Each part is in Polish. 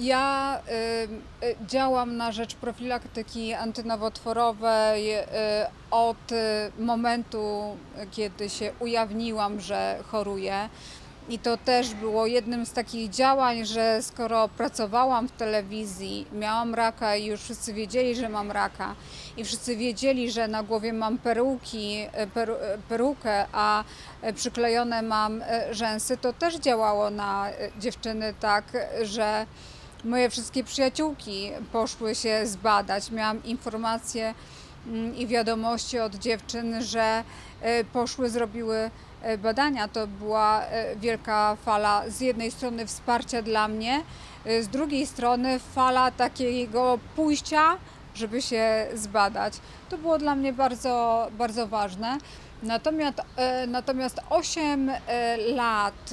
Ja y, y, działam na rzecz profilaktyki antynowotworowej y, od y, momentu, kiedy się ujawniłam, że choruję. I to też było jednym z takich działań, że skoro pracowałam w telewizji, miałam raka i już wszyscy wiedzieli, że mam raka i wszyscy wiedzieli, że na głowie mam peruki, peru, perukę, a przyklejone mam rzęsy, to też działało na dziewczyny tak, że moje wszystkie przyjaciółki poszły się zbadać. Miałam informacje mm, i wiadomości od dziewczyn, że e, poszły, zrobiły e, badania. To była e, wielka fala z jednej strony wsparcia dla mnie, z drugiej strony fala takiego pójścia, żeby się zbadać. To było dla mnie bardzo, bardzo ważne. Natomiast, natomiast 8 e, lat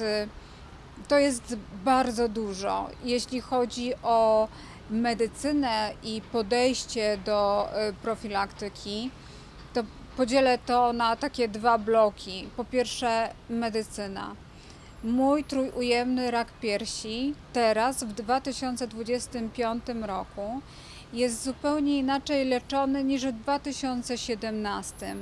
to jest bardzo dużo, jeśli chodzi o medycynę i podejście do y, profilaktyki. To podzielę to na takie dwa bloki. Po pierwsze, medycyna. Mój trójujemny rak piersi teraz w 2025 roku jest zupełnie inaczej leczony niż w 2017.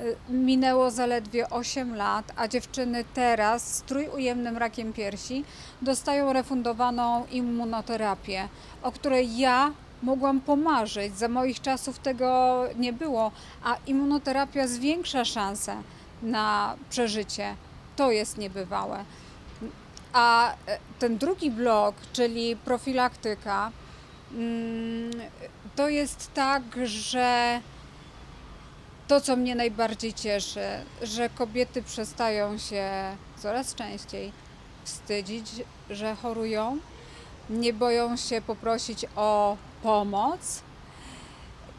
Y, Minęło zaledwie 8 lat, a dziewczyny teraz z trójujemnym rakiem piersi dostają refundowaną immunoterapię, o której ja mogłam pomarzyć. Za moich czasów tego nie było, a immunoterapia zwiększa szanse na przeżycie. To jest niebywałe. A e, ten drugi blok, czyli profilaktyka, mm, to jest tak, że to, co mnie najbardziej cieszy, że kobiety przestają się coraz częściej wstydzić, że chorują, nie boją się poprosić o pomoc,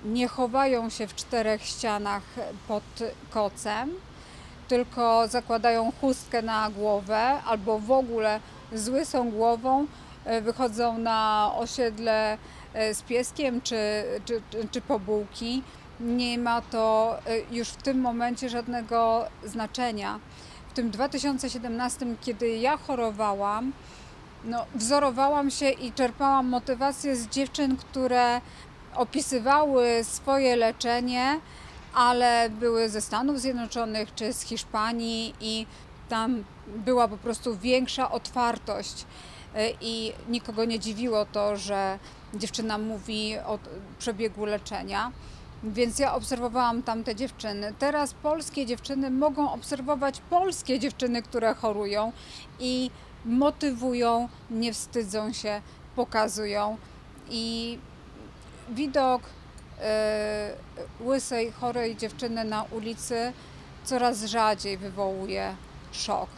nie chowają się w czterech ścianach pod kocem, tylko zakładają chustkę na głowę albo w ogóle z łysą głową e, wychodzą na osiedle e, z pieskiem czy, czy, czy, czy po bułki. Nie ma to e, już w tym momencie żadnego znaczenia. W tym 2017, kiedy ja chorowałam, no, wzorowałam się i czerpałam motywację z dziewczyn, które opisywały swoje leczenie, ale były ze Stanów Zjednoczonych czy z Hiszpanii i tam była po prostu większa otwartość. Y, I nikogo nie dziwiło to, że dziewczyna mówi o przebiegu leczenia. Więc ja obserwowałam tamte dziewczyny. Teraz polskie dziewczyny mogą obserwować polskie dziewczyny, które chorują i motywują, nie wstydzą się, pokazują. I widok e, łysej, chorej dziewczyny na ulicy coraz rzadziej wywołuje szok.